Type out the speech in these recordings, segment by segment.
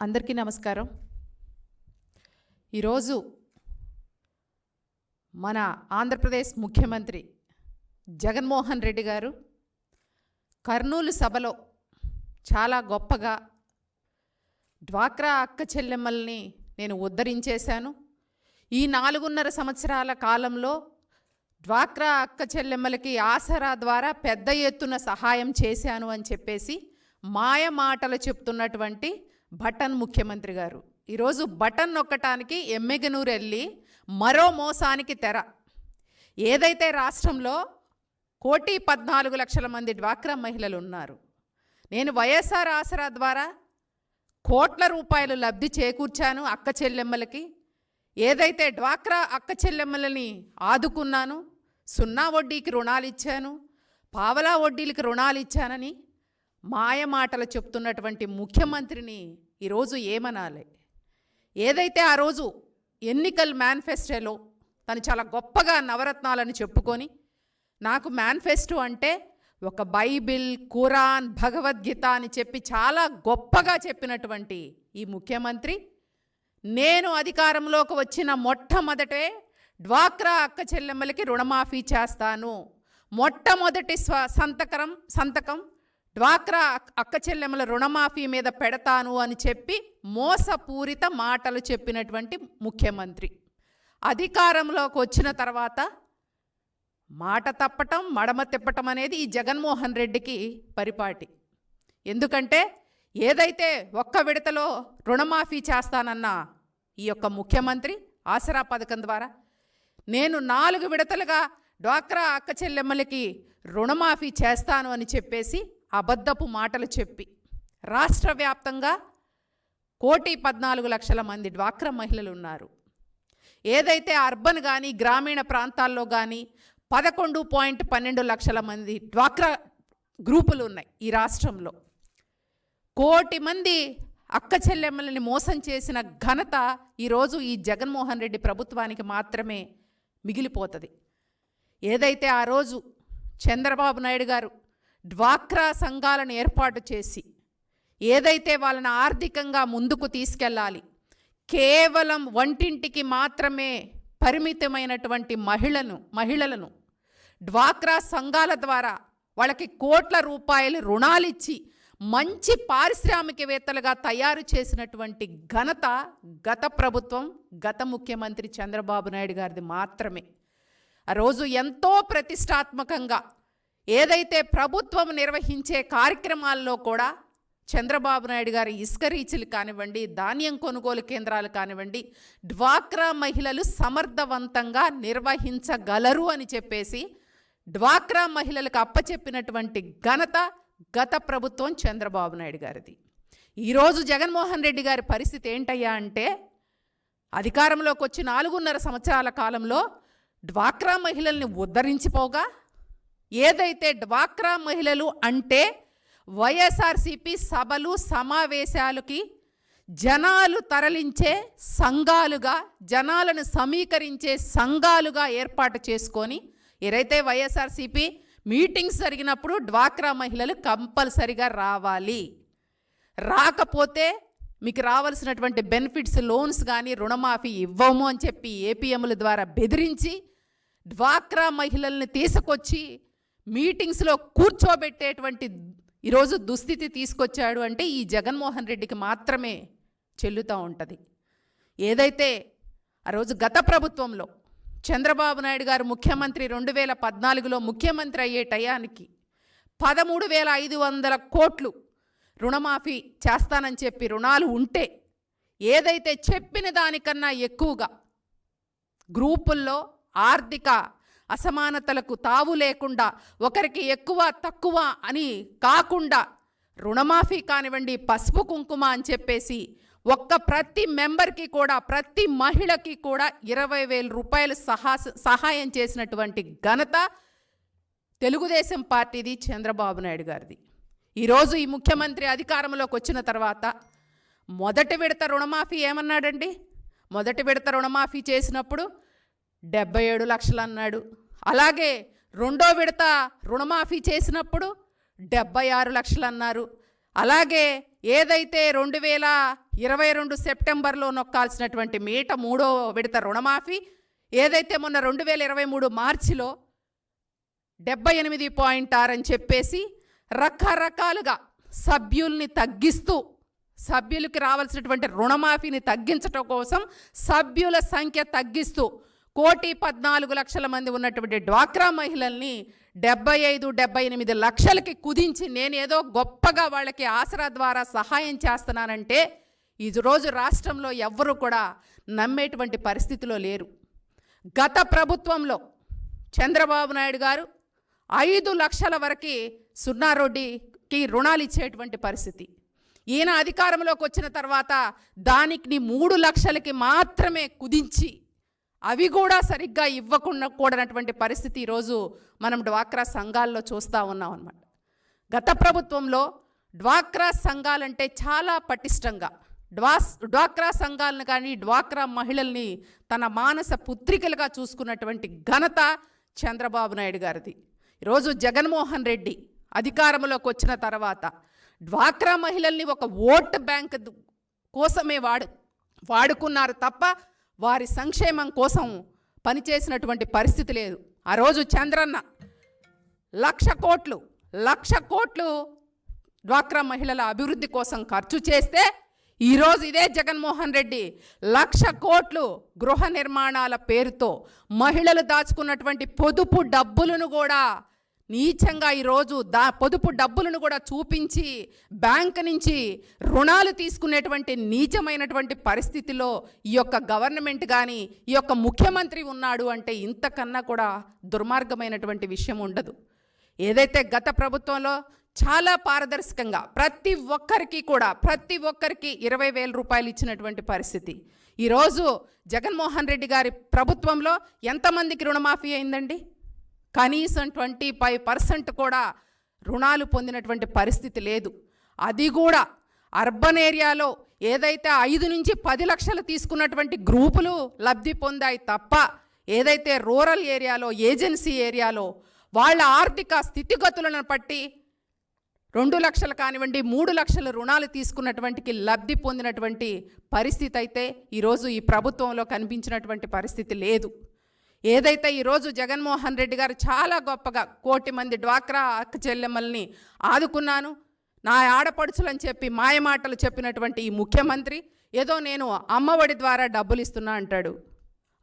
అందరికీ నమస్కారం. ఈరోజు మన ఆంధ్రప్రదేశ్ ముఖ్యమంత్రి జగన్మోహన్ రెడ్డి గారు కర్నూలు సభలో చాలా గొప్పగా డ్వాక్రా అక్క చెల్లెమ్మల్ని నేను ఉద్ధరించేశాను. ఈ నాలుగున్నర సంవత్సరాల కాలంలో డ్వాక్రా అక్క చెల్లెమ్మలకి ఆసరా ద్వారా పెద్ద ఎత్తున సహాయం చేశాను అని చెప్పేసి మాయ మాటలు చెప్తున్నటువంటి బటన్ ముఖ్యమంత్రి గారు. ఈరోజు బటన్ నొక్కటానికి ఎమ్మెగనూరు వెళ్ళి మరో మోసానికి తెర. ఏదైతే రాష్ట్రంలో కోటి పద్నాలుగు లక్షల మంది డ్వాక్రా మహిళలు ఉన్నారు నేను వైఎస్ఆర్ ఆసరా ద్వారా కోట్ల రూపాయలు లబ్ధి చేకూర్చాను అక్క చెల్లెమ్మలకి. ఏదైతే డ్వాక్రా అక్క చెల్లెమ్మలని ఆదుకున్నాను సున్నా వడ్డీకి రుణాలు ఇచ్చాను పావలా వడ్డీలకి రుణాలు ఇచ్చానని మాయ మాటలు చెప్తున్నటువంటి ముఖ్యమంత్రిని ఈరోజు ఏమనాలి? ఏదైతే ఆ రోజు ఎన్నికల మేనిఫెస్టోలో తను చాలా గొప్పగా నవరత్నాలను చెప్పుకొని నాకు మేనిఫెస్టో అంటే ఒక బైబిల్ ఖురాన్ భగవద్గీత అని చెప్పి చాలా గొప్పగా చెప్పినటువంటి ఈ ముఖ్యమంత్రి నేను అధికారంలోకి వచ్చిన మొట్టమొదటే డ్వాక్రా అక్క చెల్లెమ్మలకి రుణమాఫీ చేస్తాను. మొట్టమొదటి స్వ సంతకరం సంతకం డ్వాక్రా అక్- అక్క చెల్లెమ్మల రుణమాఫీ మీద పెడతాను అని చెప్పి మోసపూరిత మాటలు చెప్పినటువంటి ముఖ్యమంత్రి. అధికారంలోకి వచ్చిన తర్వాత మాట తప్పటం మడమ తిప్పటం అనేది ఈ జగన్మోహన్ రెడ్డికి పరిపాటి. ఎందుకంటే ఏదైతే ఒక్క విడతలో రుణమాఫీ చేస్తానన్న ఈ యొక్క ముఖ్యమంత్రి ఆసరా పథకం ద్వారా నేను నాలుగు విడతలుగా డ్వాక్రా అక్క చెల్లెమ్మలకి రుణమాఫీ చేస్తాను అని చెప్పేసి అబద్ధపు మాటలు చెప్పి. రాష్ట్ర వ్యాప్తంగా కోటి పద్నాలుగు లక్షల మంది డ్వాక్రా మహిళలు ఉన్నారు. ఏదైతే అర్బన్ కానీ గ్రామీణ ప్రాంతాల్లో కానీ పదకొండు పాయింట్ పన్నెండు లక్షల మంది డ్వాక్రా గ్రూపులు ఉన్నాయి ఈ రాష్ట్రంలో. కోటి మంది అక్క చెల్లెమ్మలని మోసం చేసిన ఘనత ఈరోజు ఈ జగన్మోహన్ రెడ్డి ప్రభుత్వానికి మాత్రమే మిగిలిపోతుంది. ఏదైతే ఆ రోజు చంద్రబాబు నాయుడు గారు డ్వాక్రా సంఘాలను ఏర్పాటు చేసి ఏదైతే వాళ్ళని ఆర్థికంగా ముందుకు తీసుకెళ్ళాలి కేవలం వంటింటికి మాత్రమే పరిమితమైనటువంటి మహిళను మహిళలను డ్వాక్రా సంఘాల ద్వారా వాళ్ళకి కోట్ల రూపాయలు రుణాలిచ్చి మంచి పారిశ్రామికవేత్తలుగా తయారు చేసినటువంటి ఘనత గత ప్రభుత్వం గత ముఖ్యమంత్రి చంద్రబాబు నాయుడు గారిది మాత్రమే. ఆ రోజు ఎంతో ప్రతిష్టాత్మకంగా ఏదైతే ప్రభుత్వం నిర్వహించే కార్యక్రమాల్లో కూడా చంద్రబాబు నాయుడు గారి ఇసుక రీచులు కానివ్వండి ధాన్యం కొనుగోలు కేంద్రాలు కానివ్వండి డ్వాక్రా మహిళలు సమర్థవంతంగా నిర్వహించగలరు అని చెప్పేసి డ్వాక్రా మహిళలకు అప్పచెప్పినటువంటి ఘనత గత ప్రభుత్వం చంద్రబాబు నాయుడు గారిది. ఈరోజు జగన్మోహన్ రెడ్డి గారి పరిస్థితి ఏంటయ్యా అంటే అధికారంలోకి వచ్చి నాలుగున్నర సంవత్సరాల కాలంలో డ్వాక్రా మహిళల్ని ఉద్ధరించిపోగా ఏదైతే డ్వాక్రా మహిళలు అంటే వైఎస్ఆర్సిపి సభలు సమావేశాలకి జనాలు తరలించే సంఘాలుగా జనాలను సమీకరించే సంఘాలుగా ఏర్పాటు చేసుకొని ఏదైతే వైఎస్ఆర్సిపి మీటింగ్స్ జరిగినప్పుడు డ్వాక్రా మహిళలు కంపల్సరిగా రావాలి. రాకపోతే మీకు రావాల్సినటువంటి బెనిఫిట్స్ లోన్స్ కానీ రుణమాఫీ ఇవ్వము అని చెప్పి ఏపీఎంల ద్వారా బెదిరించి డ్వాక్రా మహిళల్ని తీసుకొచ్చి మీటింగ్స్లో కూర్చోబెట్టేటువంటి ఈరోజు దుస్థితి తీసుకొచ్చాడు అంటే ఈ జగన్మోహన్ రెడ్డికి మాత్రమే చెల్లుతూ ఉంటుంది. ఏదైతే ఆ రోజు గత ప్రభుత్వంలో చంద్రబాబు నాయుడు గారు ముఖ్యమంత్రి రెండు వేల పద్నాలుగులో ముఖ్యమంత్రి అయ్యే టయానికి పదమూడు వేల ఐదు వందల కోట్లు రుణమాఫీ చేస్తానని చెప్పి రుణాలు ఉంటే ఏదైతే చెప్పిన దానికన్నా ఎక్కువగా గ్రూపుల్లో ఆర్థిక అసమానతలకు తావు లేకుండా ఒకరికి ఎక్కువ తక్కువ అని కాకుండా రుణమాఫీ కానివ్వండి పసుపు కుంకుమ అని చెప్పేసి ఒక్క ప్రతి మెంబర్కి కూడా ప్రతి మహిళకి కూడా ఇరవై వేల రూపాయలు సహా సహాయం చేసినటువంటి ఘనత తెలుగుదేశం పార్టీది చంద్రబాబు నాయుడు గారిది. ఈరోజు ఈ ముఖ్యమంత్రి అధికారంలోకి వచ్చిన తర్వాత మొదటి విడత రుణమాఫీ ఏమన్నాడండి? మొదటి విడత రుణమాఫీ చేసినప్పుడు డెబ్బై ఏడు లక్షలు అన్నాడు అలాగే రెండో విడత రుణమాఫీ చేసినప్పుడు డెబ్బై ఆరు లక్షలు అన్నారు అలాగే ఏదైతే రెండు వేల ఇరవై రెండు సెప్టెంబర్లో నొక్కాల్సినటువంటి మీట మూడో విడత రుణమాఫీ ఏదైతే మొన్న రెండు వేల ఇరవై మూడు మార్చిలో డెబ్బై ఎనిమిది పాయింట్ ఆరు అని చెప్పేసి రకరకాలుగా సభ్యుల్ని తగ్గిస్తూ సభ్యులకి రావాల్సినటువంటి రుణమాఫీని తగ్గించటం కోసం సభ్యుల సంఖ్య తగ్గిస్తూ కోటి పద్నాలుగు లక్షల మంది ఉన్నటువంటి డ్వాక్రా మహిళల్ని డెబ్బై ఐదు డెబ్బై ఎనిమిది లక్షలకి కుదించి నేను ఏదో గొప్పగా వాళ్ళకి ఆసరా ద్వారా సహాయం చేస్తున్నానంటే ఈరోజు రోజు రాష్ట్రంలో ఎవ్వరూ కూడా నమ్మేటువంటి పరిస్థితిలో లేరు. గత ప్రభుత్వంలో చంద్రబాబు నాయుడు గారు ఐదు లక్షల వరకు సున్నారెడ్డికి రుణాలు ఇచ్చేటువంటి పరిస్థితి. ఈయన అధికారంలోకి వచ్చిన తర్వాత దానికి మూడు లక్షలకి మాత్రమే కుదించి అవి కూడా సరిగ్గా ఇవ్వకుండా కూడనటువంటి పరిస్థితి ఈరోజు మనం డ్వాక్రా సంఘాల్లో చూస్తూ ఉన్నాం అనమాట గత ప్రభుత్వంలో డ్వాక్రా సంఘాలంటే చాలా పటిష్టంగా డ్వాస్ డ్వాక్రా సంఘాలను కానీ డ్వాక్రా మహిళల్ని తన మానస పుత్రికలుగా చూసుకున్నటువంటి ఘనత చంద్రబాబు నాయుడు గారిది. ఈరోజు జగన్మోహన్ రెడ్డి అధికారంలోకి వచ్చిన తర్వాత డ్వాక్రా మహిళల్ని ఒక ఓట్ బ్యాంక్ కోసమే వాడు వాడుకున్నారు తప్ప వారి సంక్షేమం కోసం పనిచేసినటువంటి పరిస్థితి లేదు. ఆ రోజు చంద్రన్న లక్ష కోట్లు లక్ష కోట్లు డ్వాక్రా మహిళల అభివృద్ధి కోసం ఖర్చు చేస్తే ఈరోజు ఇదే జగన్మోహన్ రెడ్డి లక్ష కోట్లు గృహ నిర్మాణాల పేరుతో మహిళలు దాచుకున్నటువంటి పొదుపు డబ్బులను కూడా నీచంగా ఈరోజు దా పొదుపు డబ్బులను కూడా చూపించి బ్యాంక్ నుంచి రుణాలు తీసుకునేటువంటి నీచమైనటువంటి పరిస్థితిలో ఈ యొక్క గవర్నమెంట్ కానీ ఈ యొక్క ముఖ్యమంత్రి ఉన్నాడు అంటే ఇంతకన్నా కూడా దుర్మార్గమైనటువంటి విషయం ఉండదు. ఏదైతే గత ప్రభుత్వంలో చాలా పారదర్శకంగా ప్రతి ఒక్కరికి కూడా ప్రతి ఒక్కరికి ఇరవై వేల రూపాయలు ఇచ్చినటువంటి పరిస్థితి. ఈరోజు జగన్మోహన్ రెడ్డి గారి ప్రభుత్వంలో ఎంతమందికి రుణమాఫీ అయిందండి? కనీసం ట్వంటీ ఫైవ్ పర్సెంట్ కూడా రుణాలు పొందినటువంటి పరిస్థితి లేదు. అది కూడా అర్బన్ ఏరియాలో ఏదైతే ఐదు నుంచి పది లక్షలు తీసుకున్నటువంటి గ్రూపులు లబ్ధి పొందాయి తప్ప ఏదైతే రూరల్ ఏరియాలో ఏజెన్సీ ఏరియాలో వాళ్ళ ఆర్థిక స్థితిగతులను బట్టి రెండు లక్షలు కానివ్వండి మూడు లక్షల రుణాలు తీసుకున్నటువంటికి లబ్ధి పొందినటువంటి పరిస్థితి అయితే ఈరోజు ఈ ప్రభుత్వంలో కనిపించినటువంటి పరిస్థితి లేదు. ఏదైతే ఈరోజు జగన్మోహన్ రెడ్డి గారు చాలా గొప్పగా కోటి మంది డ్వాక్రా అక్క చెల్లెమ్మల్ని ఆదుకున్నాను నా ఆడపడుచులని చెప్పి మాయమాటలు చెప్పినటువంటి ఈ ముఖ్యమంత్రి ఏదో నేను అమ్మఒడి ద్వారా డబ్బులు ఇస్తున్నా అంటాడు.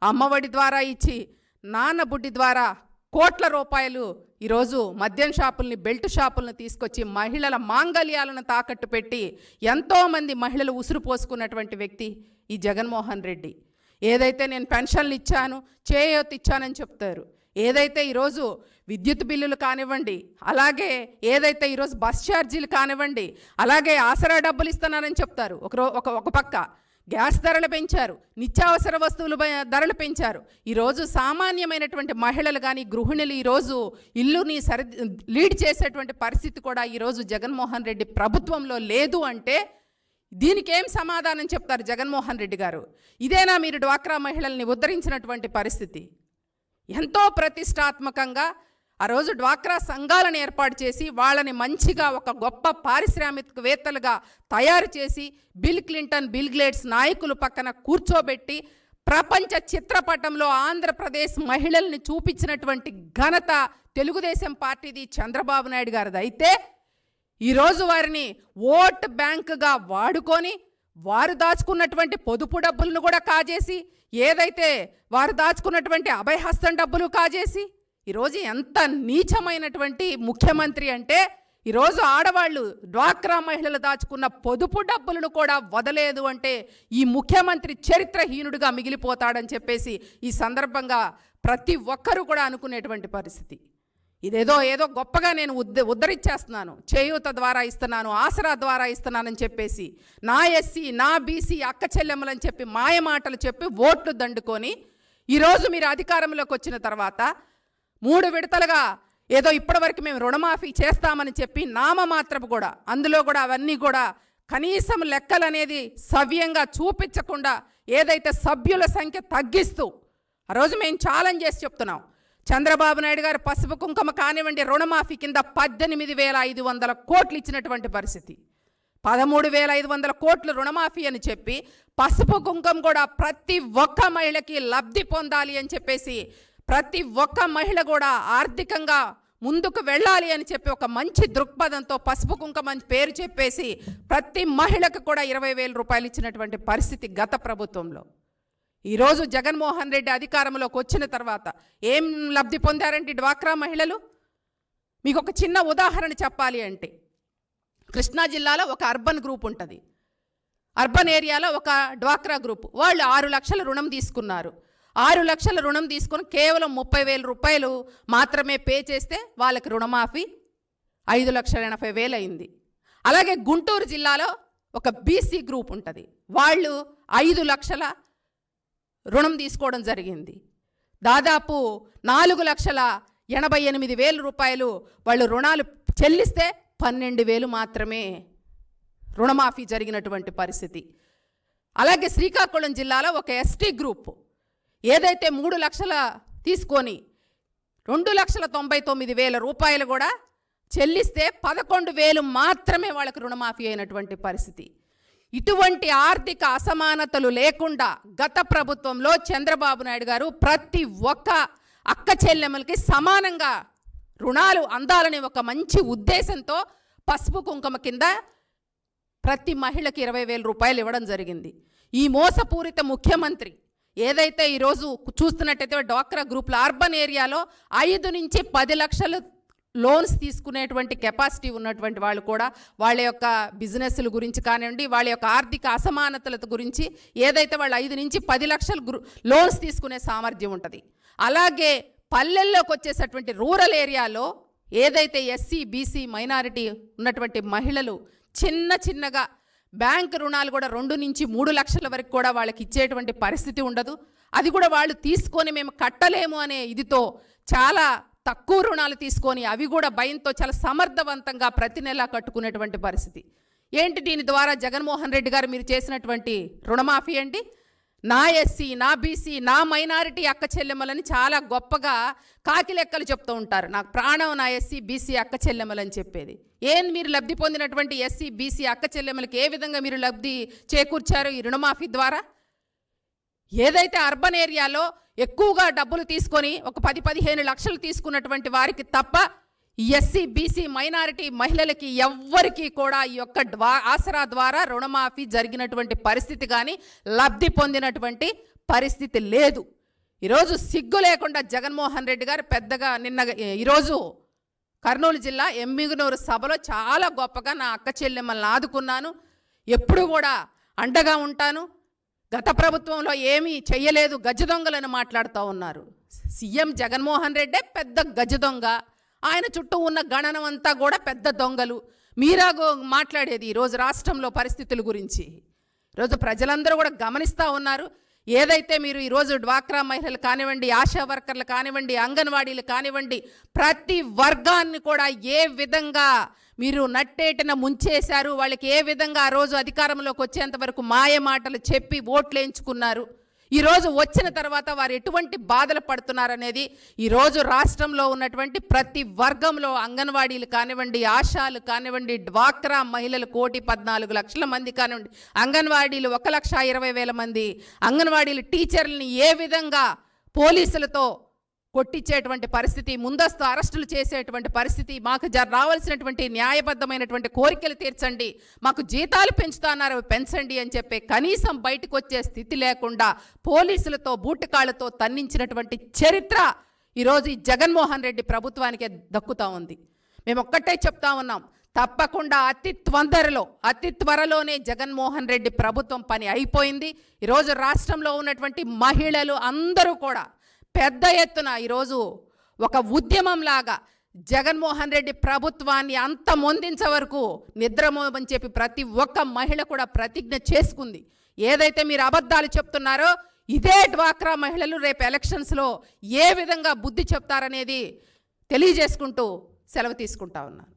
అమ్మఒడి ద్వారా ఇచ్చి నాన్న బుడ్డి ద్వారా కోట్ల రూపాయలు ఈరోజు మద్యం షాపుల్ని బెల్ట్ షాపులను తీసుకొచ్చి మహిళల మాంగల్యాలను తాకట్టు పెట్టి ఎంతోమంది మహిళలు ఉసురు పోసుకున్నటువంటి వ్యక్తి ఈ జగన్మోహన్ రెడ్డి. ఏదైతే నేను పెన్షన్లు ఇచ్చాను చేయూత ఇచ్చానని చెప్తారు. ఏదైతే ఈరోజు విద్యుత్ బిల్లులు కానివ్వండి అలాగే ఏదైతే ఈరోజు బస్ ఛార్జీలు కానివ్వండి అలాగే ఆసరా డబ్బులు ఇస్తున్నానని చెప్తారు. ఒక ఒక ఒక పక్క. గ్యాస్ ధరలు పెంచారు. నిత్యావసర వస్తువులు ధరలు పెంచారు. ఈరోజు సామాన్యమైనటువంటి మహిళలు కానీ గృహిణులు ఈరోజు ఇల్లుని సరి లీడ్ చేసేటువంటి పరిస్థితి కూడా ఈరోజు జగన్మోహన్ రెడ్డి ప్రభుత్వంలో లేదు అంటే దీనికి ఏం సమాధానం చెప్తారు జగన్మోహన్ రెడ్డి గారు? ఇదేనా మీరు డ్వాక్రా మహిళల్ని ఉద్ధరించినటువంటి పరిస్థితి? ఎంతో ప్రతిష్టాత్మకంగా ఆ రోజు డ్వాక్రా సంఘాలను ఏర్పాటు చేసి వాళ్ళని మంచిగా ఒక గొప్ప పారిశ్రామికవేత్తలుగా తయారు చేసి బిల్ క్లింటన్ బిల్ గ్లేట్స్ నాయకులు పక్కన కూర్చోబెట్టి ప్రపంచ చిత్రపటంలో ఆంధ్రప్రదేశ్ మహిళల్ని చూపించినటువంటి ఘనత తెలుగుదేశం పార్టీది చంద్రబాబు నాయుడు గారిది. అయితే ఈరోజు వారిని ఓట్ బ్యాంకుగా వాడుకొని వారు దాచుకున్నటువంటి పొదుపు డబ్బులను కూడా కాజేసి ఏదైతే వారు దాచుకున్నటువంటి అభయహస్తం డబ్బులు కాజేసి ఈరోజు ఎంత నీచమైనటువంటి ముఖ్యమంత్రి అంటే ఈరోజు ఆడవాళ్ళు డ్వాక్రా మహిళలు దాచుకున్న పొదుపు డబ్బులను కూడా వదలేదు అంటే ఈ ముఖ్యమంత్రి చరిత్రహీనుడిగా మిగిలిపోతాడని చెప్పేసి ఈ సందర్భంగా ప్రతి ఒక్కరూ కూడా అనుకునేటువంటి పరిస్థితి. ఇదేదో ఏదో గొప్పగా నేను ఉద్ ఉద్ధరించేస్తున్నాను. చేయూత ద్వారా ఇస్తున్నాను ఆసరా ద్వారా ఇస్తున్నానని చెప్పేసి నా ఎస్సీ నా బీసీ అక్క చెల్లెమ్మలని చెప్పి మాయ మాటలు చెప్పి ఓట్లు దండుకొని ఈరోజు మీరు అధికారంలోకి వచ్చిన తర్వాత మూడు విడతలుగా ఏదో ఇప్పటివరకు మేము రుణమాఫీ చేస్తామని చెప్పి నామమాత్రపు కూడా అందులో కూడా అవన్నీ కూడా కనీసం లెక్కలు అనేది సవ్యంగా చూపించకుండా ఏదైతే సభ్యుల సంఖ్య తగ్గిస్తూ ఆ రోజు మేము ఛాలెంజ్ చేసి చెప్తున్నాం. చంద్రబాబు నాయుడు గారు పసుపు కుంకుమ కానివ్వండి రుణమాఫీ కింద పద్దెనిమిది వేల ఐదు వందల కోట్లు ఇచ్చినటువంటి పరిస్థితి. పదమూడు వేల ఐదు వందల కోట్లు రుణమాఫీ అని చెప్పి పసుపు కుంకం కూడా ప్రతి ఒక్క మహిళకి లబ్ధి పొందాలి అని చెప్పేసి ప్రతి ఒక్క మహిళ కూడా ఆర్థికంగా ముందుకు వెళ్ళాలి అని చెప్పి ఒక మంచి దృక్పథంతో పసుపు కుంకం అని పేరు చెప్పేసి ప్రతి మహిళకు కూడా ఇరవై వేల రూపాయలు ఇచ్చినటువంటి పరిస్థితి గత ప్రభుత్వంలో. ఈరోజు జగన్మోహన్ రెడ్డి అధికారంలోకి వచ్చిన తర్వాత ఏం లబ్ధి పొందారంటే డ్వాక్రా మహిళలు? మీకు ఒక చిన్న ఉదాహరణ చెప్పాలి అంటే కృష్ణా జిల్లాలో ఒక అర్బన్ గ్రూప్ ఉంటుంది. అర్బన్ ఏరియాలో ఒక డ్వాక్రా గ్రూప్. వాళ్ళు ఆరు లక్షల రుణం తీసుకున్నారు. ఆరు లక్షల రుణం తీసుకుని కేవలం ముప్పై వేల రూపాయలు మాత్రమే పే చేస్తే వాళ్ళకి రుణమాఫీ ఐదు లక్షల ఎనభై వేలు అయింది. అలాగే గుంటూరు జిల్లాలో ఒక బీసీ గ్రూప్ ఉంటుంది. వాళ్ళు ఐదు లక్షల రుణం తీసుకోవడం జరిగింది. దాదాపు నాలుగు లక్షల ఎనభై ఎనిమిది వేల రూపాయలు వాళ్ళు రుణాలు చెల్లిస్తే పన్నెండు వేలు మాత్రమే రుణమాఫీ జరిగినటువంటి పరిస్థితి. అలాగే శ్రీకాకుళం జిల్లాలో ఒక ఎస్టీ గ్రూప్ ఏదైతే మూడు లక్షల తీసుకొని రెండు లక్షల తొంభై తొమ్మిది వేల రూపాయలు కూడా చెల్లిస్తే పదకొండు వేలు మాత్రమే వాళ్ళకి రుణమాఫీ అయినటువంటి పరిస్థితి. ఇటువంటి ఆర్థిక అసమానతలు లేకుండా గత ప్రభుత్వంలో చంద్రబాబు నాయుడు గారు ప్రతి ఒక్క అక్క చెల్లెమ్మలకి సమానంగా రుణాలు అందాలనే ఒక మంచి ఉద్దేశంతో పసుపు కుంకుమ కింద ప్రతి మహిళకి ఇరవై వేల రూపాయలు ఇవ్వడం జరిగింది. ఈ మోసపూరిత ముఖ్యమంత్రి ఏదైతే ఈరోజు చూస్తున్నట్టయితే డ్వాక్రా గ్రూప్లో అర్బన్ ఏరియాలో ఐదు నుంచి పది లక్షలు లోన్స్ తీసుకునేటువంటి కెపాసిటీ ఉన్నటువంటి వాళ్ళు కూడా వాళ్ళ యొక్క బిజినెస్ల గురించి కానివ్వండి వాళ్ళ యొక్క ఆర్థిక అసమానతల గురించి ఏదైతే వాళ్ళు ఐదు నుంచి పది లక్షలు లోన్స్ తీసుకునే సామర్థ్యం ఉంటుంది. అలాగే పల్లెల్లోకి వచ్చేసటువంటి రూరల్ ఏరియాలో ఏదైతే ఎస్సీ బీసీ మైనారిటీ ఉన్నటువంటి మహిళలు చిన్న చిన్నగా బ్యాంక్ రుణాలు కూడా రెండు నుంచి మూడు లక్షల వరకు కూడా వాళ్ళకి ఇచ్చేటువంటి పరిస్థితి ఉండదు. అది కూడా వాళ్ళు తీసుకొని మేము కట్టలేము అనే ఇదితో చాలా తక్కువ రుణాలు తీసుకొని అవి కూడా భయంతో చాలా సమర్థవంతంగా ప్రతి నెలా కట్టుకునేటువంటి పరిస్థితి. ఏంటి దీని ద్వారా జగన్మోహన్ రెడ్డి గారు మీరు చేసినటువంటి రుణమాఫీ అండి నా ఎస్సీ నా బీసీ నా మైనారిటీ అక్క చెల్లెమ్మలని చాలా గొప్పగా కాకి లెక్కలు చెప్తూ ఉంటారు. నాకు ప్రాణం నా ఎస్సీ బీసీ అక్క చెల్లెమ్మలని చెప్పేది. ఏం మీరు లబ్ధి పొందినటువంటి ఎస్సీ బీసీ అక్క చెల్లెమ్మలకి ఏ విధంగా మీరు లబ్ధి చేకూర్చారు ఈ రుణమాఫీ ద్వారా? ఏదైతే అర్బన్ ఏరియాలో ఎక్కువగా డబ్బులు తీసుకొని ఒక పది పదిహేను లక్షలు తీసుకున్నటువంటి వారికి తప్ప ఎస్సీ బీసీ మైనారిటీ మహిళలకి ఎవ్వరికీ కూడా ఈ యొక్క ద్వా ఆసరా ద్వారా రుణమాఫీ జరిగినటువంటి పరిస్థితి కానీ లబ్ధి పొందినటువంటి పరిస్థితి లేదు. ఈరోజు సిగ్గు లేకుండా జగన్మోహన్ రెడ్డి గారు పెద్దగా నిన్న ఈరోజు కర్నూలు జిల్లా ఎమ్మిగునూరు సభలో చాలా గొప్పగా నా అక్క చెల్లెమ్మల్ని ఆదుకున్నాను. ఎప్పుడు కూడా అండగా ఉంటాను. గత ప్రభుత్వంలో ఏమీ చెయ్యలేదు గజ దొంగలని మాట్లాడుతూ ఉన్నారు. సీఎం జగన్మోహన్ రెడ్డే పెద్ద గజ దొంగ ఆయన చుట్టూ ఉన్న గణనం అంతా కూడా పెద్ద దొంగలు. మీరాగో మాట్లాడేది ఈరోజు రాష్ట్రంలో పరిస్థితుల గురించి. ఈరోజు ప్రజలందరూ కూడా గమనిస్తూ ఉన్నారు. ఏదైతే మీరు ఈరోజు డ్వాక్రా మహిళలు కానివ్వండి ఆశా వర్కర్లు కానివ్వండి అంగన్వాడీలు కానివ్వండి ప్రతి వర్గాన్ని కూడా ఏ విధంగా మీరు నట్టేటిన ముంచేశారు వాళ్ళకి ఏ విధంగా ఆ రోజు అధికారంలోకి వచ్చేంత వరకు మాయ మాటలు చెప్పి ఓట్లు వేయించుకున్నారు ఈరోజు వచ్చిన తర్వాత వారు ఎటువంటి బాధలు పడుతున్నారనేది ఈరోజు రాష్ట్రంలో ఉన్నటువంటి ప్రతి వర్గంలో అంగన్వాడీలు కానివ్వండి ఆశాలు కానివ్వండి డ్వాక్రా మహిళలు కోటి పద్నాలుగు లక్షల మంది కానివ్వండి అంగన్వాడీలు ఒక లక్ష ఇరవై వేల మంది అంగన్వాడీలు టీచర్లని ఏ విధంగా పోలీసులతో కొట్టించేటువంటి పరిస్థితి ముందస్తు అరెస్టులు చేసేటువంటి పరిస్థితి మాకు జ రావాల్సినటువంటి న్యాయబద్ధమైనటువంటి కోరికలు తీర్చండి మాకు జీతాలు పెంచుతున్నారు అవి పెంచండి అని చెప్పి కనీసం బయటకు వచ్చే స్థితి లేకుండా పోలీసులతో బూటకాళ్ళతో తన్నించినటువంటి చరిత్ర ఈరోజు ఈ జగన్మోహన్ రెడ్డి ప్రభుత్వానికే దక్కుతూ ఉంది. మేము ఒక్కటే చెప్తా ఉన్నాం తప్పకుండా అతి తొందరలో అతి త్వరలోనే జగన్మోహన్ రెడ్డి ప్రభుత్వం పని అయిపోయింది. ఈరోజు రాష్ట్రంలో ఉన్నటువంటి మహిళలు అందరూ కూడా పెద్ద ఎత్తున ఈరోజు ఒక ఉద్యమంలాగా జగన్మోహన్ రెడ్డి ప్రభుత్వాన్ని అంత మొందించే వరకు నిద్రమోమని చెప్పి ప్రతి ఒక్క మహిళ కూడా ప్రతిజ్ఞ చేసుకుంది. ఏదైతే మీరు అబద్ధాలు చెప్తున్నారో ఇదే డ్వాక్రా మహిళలు రేపు ఎలక్షన్స్లో ఏ విధంగా బుద్ధి చెప్తారనేది తెలియజేసుకుంటూ సెలవు తీసుకుంటా ఉన్నాను.